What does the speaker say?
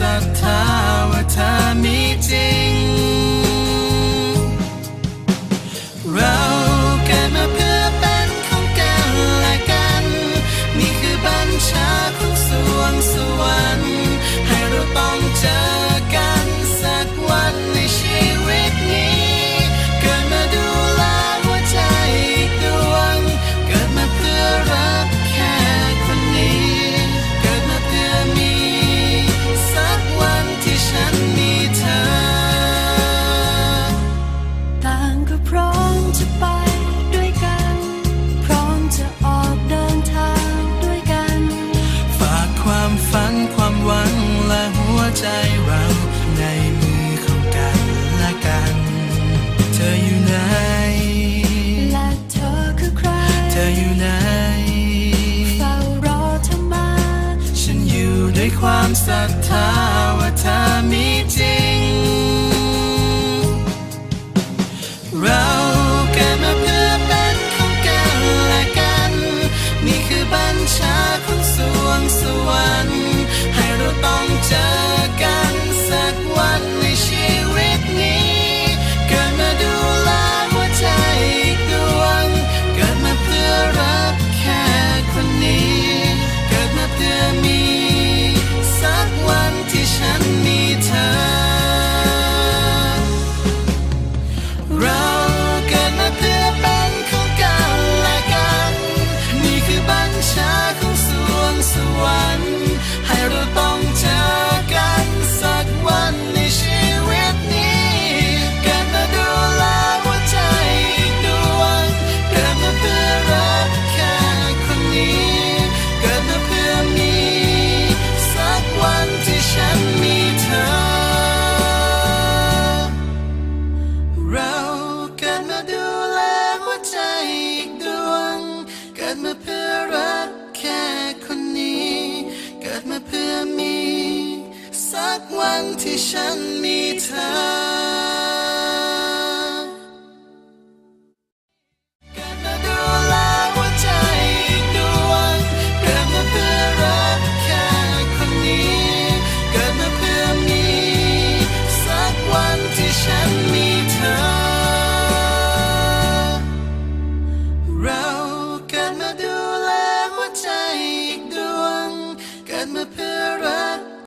ศรัทธาว่าเธอมีจริง อยู่ไหนเฝ้ารอเธอมา ฉันอยู่ด้วยความศรัทธาว่าเธอมี กวันที่ฉันมีเธอ